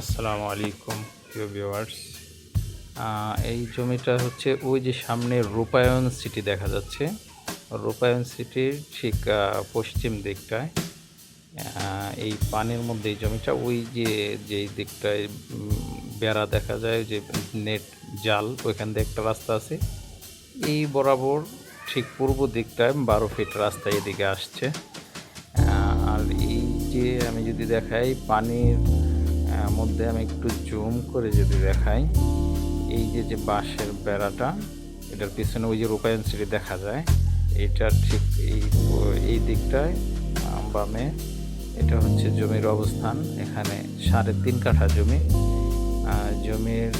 আসসালামু আলাইকুম, প্রিয় ভিউয়ার্স এই জমিটা হচ্ছে ওই যে সামনে রূপায়ণ সিটি দেখা যাচ্ছে। রূপায়ণ সিটির ঠিক পশ্চিম দিকটায় এই পানির মধ্যে এই জমিটা, ওই যে, যেই দিকটায় বেড়া দেখা যায় যে নেট জাল, ওইখান দিয়ে একটা রাস্তা আছে। এই বরাবর ঠিক পূর্ব দিকটায় বারো ফিট রাস্তা এদিকে আসছে। আর এই যে আমি যদি দেখাই পানির মধ্যে আমি একটু জুম করে যদি দেখাই, এই যে যে বাঁশের বেড়াটা, এটার পিছনে ওই যে রূপায়ণ সিটি দেখা যায়, এটা ঠিক এই এই দিকটায় বামে, এটা হচ্ছে জমির অবস্থান, এখানে সাড়ে তিন কাঠা জমি জমির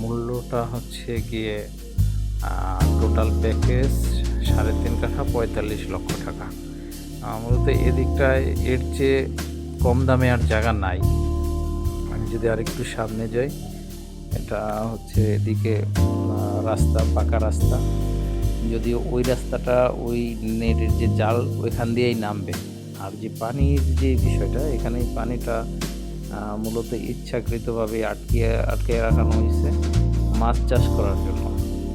মূল্যটা হচ্ছে গিয়ে টোটাল প্যাকেজ সাড়ে তিন কাঠা পঁয়তাল্লিশ লক্ষ টাকা। মূলত এদিকটায় এর চেয়ে কম দামে আর জায়গা নাই। যদি আরেকটু সামনে যাই, এটা হচ্ছে এদিকে রাস্তা, পাকা রাস্তা। যদিও ওই রাস্তাটা ওই নেটের যে জাল, ওইখান দিয়েই নামবে। আর যে পানির যে বিষয়টা এখানে পানিটা মূলত ইচ্ছাকৃতভাবে আটকিয়ে আটকে রাখানো হয়েছে মাছ চাষ করার জন্য।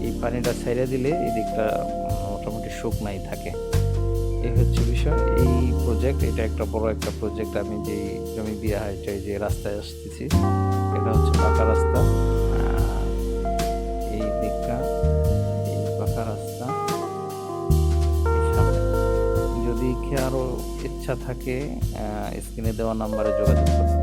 এই পানিটা ছেড়ে দিলে এদিকটা মোটামুটি শুকনাই থাকে। এই হচ্ছে বিষয় এই প্রজেক্ট এটা একটা বড় একটা প্রজেক্ট আমি যে জমি দিয়ে হাইটাই যে রাস্তায় আসতেছি, এটা হচ্ছে পাকা রাস্তা এই দিকটা, এই পাকা রাস্তা যদি। যদি আরও ইচ্ছা থাকে স্ক্রিনে দেওয়া নাম্বারে যোগাযোগ করতে